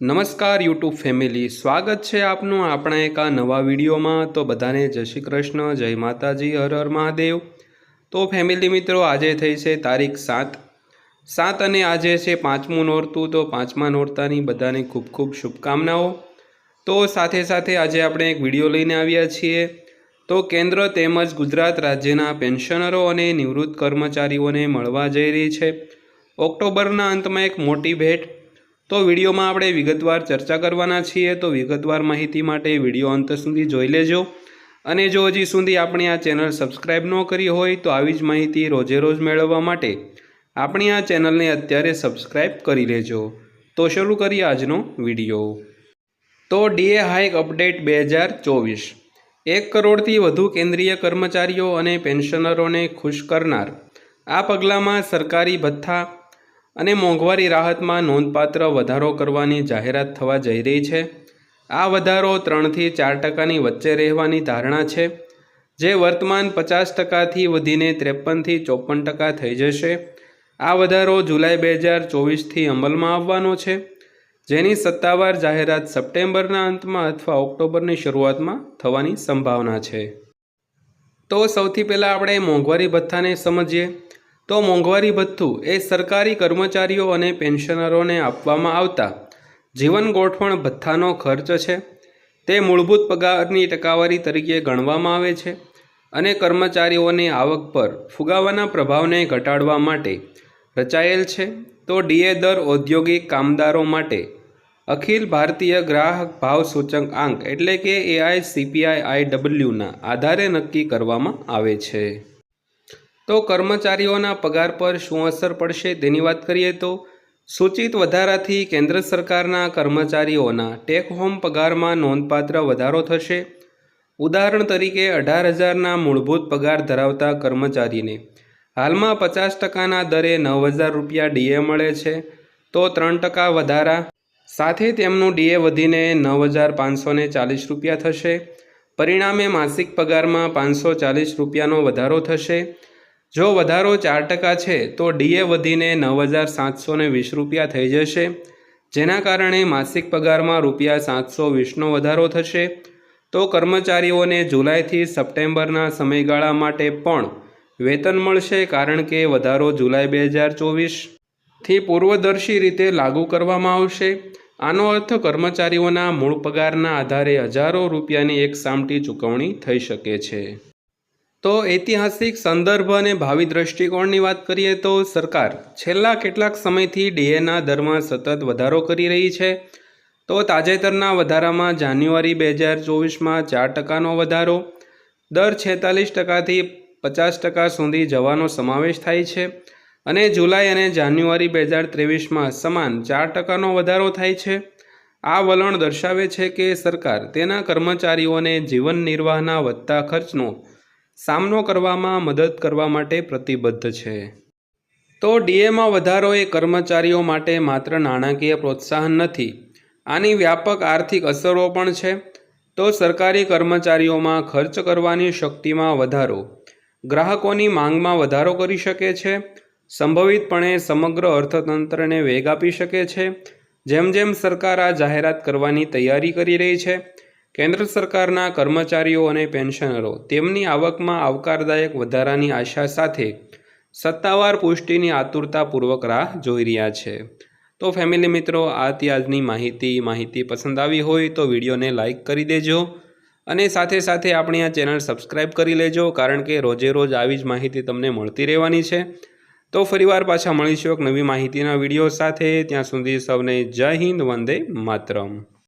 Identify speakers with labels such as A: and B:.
A: નમસ્કાર YouTube family સ્વાગત છે આપનું આપણા એક આ નવા વિડીયોમાં. તો બધાને જય શ્રી કૃષ્ણ, જય માતાજી, હર હર મહાદેવ. તો ફેમિલી મિત્રો, આજે થઈ છે તારીખ સાત. સાત અને આજે છે પાંચમું નોરતું. તો પાંચમા નોરતાની બધાને ખૂબ ખૂબ શુભકામનાઓ. તો સાથે સાથે આજે આપણે એક વીડિયો લઈને આવ્યા છીએ. તો કેન્દ્ર તેમજ ગુજરાત રાજ્યના પેન્શનરો અને નિવૃત્ત કર્મચારીઓને મળવા જઈ રહી છે. ઓક્ટોબરના અંતમાં એક મોટી ભેટ તો વિડીયોમાં આપણે વિગતવાર ચર્ચા કરવાના છીએ, તો વિગતવાર માહિતી માટે વીડિયો અંત સુધી જોઈ લેજો. અને જો હજી સુધી આપણી આ ચેનલ સબસ્ક્રાઈબ ન કરી હોય, તો આવી જ માહિતી રોજે રોજ મેળવવા માટે આપણી આ ચેનલને અત્યારે સબસ્ક્રાઈબ કરી લેજો. તો શરૂ કરીએ આજનો વીડિયો. તો ડીએ હાઇક અપડેટ બે હજાર ચોવીસ. એક કરોડથી વધુ કેન્દ્રીય કર્મચારીઓ અને પેન્શનરોને ખુશ કરનાર. આ પગલાંમાં સરકારી ભથ્થા અને મોંઘવારી રાહતમાં નોંધપાત્ર વધારો કરવાની જાહેરાત થવા જઈ રહી છે. આ વધારો ત્રણથી ચાર ટકાની વચ્ચે રહેવાની ધારણા છે, જે વર્તમાન પચાસ ટકાથી વધીને ત્રેપનથી ચોપન ટકા થઈ જશે. આ વધારો જુલાઈ બે હજાર ચોવીસથી અમલમાં આવવાનો છે, જેની સત્તાવાર જાહેરાત સપ્ટેમ્બરના અંતમાં અથવા ઓક્ટોબરની શરૂઆતમાં થવાની સંભાવના છે. તો સૌથી પહેલાં આપણે મોંઘવારી ભથ્થાને સમજીએ. તો મોંઘવારી ભથ્થું એ સરકારી કર્મચારીઓ અને પેન્શનરોને આપવામાં આવતા. જીવન ગોઠવણ ભથ્થાનો ખર્ચ છે. તે મૂળભૂત પગારની ટકાવારી તરીકે ગણવામાં આવે છે અને કર્મચારીઓની આવક પર ફુગાવાના પ્રભાવને ઘટાડવા માટે રચાયેલ છે. તો ડીએ દર ઔદ્યોગિક કામદારો માટે અખિલ ભારતીય ગ્રાહક ભાવ સૂચક આંક એટલે કે એઆઈ, સીપીઆઈ, આઈ ડબલ્યુના આધારે નક્કી કરવામાં આવે છે. તો કર્મચારીઓના પગાર પર શું અસર પડશે તેની વાત કરીએ તો સૂચિત વધારાથી કેન્દ્ર સરકારના કર્મચારીઓના ટેક હોમ પગારમાં નોંધપાત્ર વધારો થશે. ઉદાહરણ તરીકે અઢાર હજારના મૂળભૂત પગાર ધરાવતા કર્મચારીને હાલમાં પચાસ ટકાના દરે નવ હજાર રૂપિયા ડીએ મળે છે, તો ત્રણ ટકા વધારા. સાથે તેમનું ડીએ વધીને નવ હજાર પાંચસો ચાલીસ રૂપિયા થશે. પરિણામે માસિક પગારમાં પાંચસો ચાલીસ રૂપિયાનો વધારો થશે. જો વધારો ચાર ટકા છે, તો ડીએ વધીને નવ હજાર સાતસો વીસ રૂપિયા થઈ જશે, જેના કારણે માસિક પગારમાં રૂપિયા સાતસો વીસનો વધારો થશે. તો કર્મચારીઓને જુલાઈથી સપ્ટેમ્બરના સમયગાળા માટે પણ વેતન મળશે, કારણ કે વધારો જુલાઈ બે હજાર ચોવીસથી પૂર્વદર્શી રીતે લાગુ કરવામાં આવશે. આનો અર્થ કર્મચારીઓના મૂળ પગારના આધારે હજારો રૂપિયાની એક સામટી ચૂકવણી થઈ શકે છે. તો ઐતિહાસિક સંદર્ભ અને ભાવિ દ્રષ્ટિકોણની વાત કરીએ તો સરકાર છેલ્લા કેટલાક સમયથી ડીએના દરમાં સતત વધારો કરી રહી છે. તો તાજેતરના વધારામાં જાન્યુઆરી બે હજાર ચોવીસમાં ચાર ટકાનો વધારો, દર છેતાલીસ ટકાથી પચાસ ટકા સુધી જવાનો સમાવેશ થાય છે અને જુલાઈ અને જાન્યુઆરી બે હજાર ત્રેવીસમાં સમાન ચાર ટકાનો વધારો થાય છે. આ વલણ દર્શાવે છે કે સરકાર તેના કર્મચારીઓને જીવન નિર્વાહના વધતા ખર્ચનો સામનો કરવામાં મદદ કરવા માટે પ્રતિબદ્ધ છે. તો ડીએમાં વધારો એ કર્મચારીઓ માટે માત્ર નાણાકીય પ્રોત્સાહન નથી, આની વ્યાપક આર્થિક અસરો પણ છે. તો સરકારી કર્મચારીઓમાં ખર્ચ કરવાની શક્તિમાં વધારો, ગ્રાહકોની માંગમાં વધારો કરી શકે છે, સંભવિતપણે સમગ્ર અર્થતંત્રને વેગ આપી શકે છે. જેમ જેમ સરકાર આ જાહેરાત કરવાની તૈયારી કરી રહી છે કેન્દ્ર સરકારના કર્મચારીઓ અને પેન્શનરો તેમની આવકમાં આવકારદાયક વધારાની આશા સાથે સત્તાવાર પુષ્ટિની આતુરતાપૂર્વક રાહ જોઈ રહ્યા છે. તો ફેમિલી મિત્રો, આ ત્યાજની માહિતી. માહિતી પસંદ આવી હોય તો વિડીયોને લાઇક કરી દેજો અને સાથે સાથે આપણી આ ચેનલ સબસ્ક્રાઈબ કરી લેજો કારણ કે રોજે રોજ આવી જ માહિતી તમને મળતી રહેવાની છે. તો ફરીવાર પાછા મળીશું એક નવી માહિતીના વીડિયો સાથે. ત્યાં સુધી સૌને જય હિન્દ, વંદે માતરમ.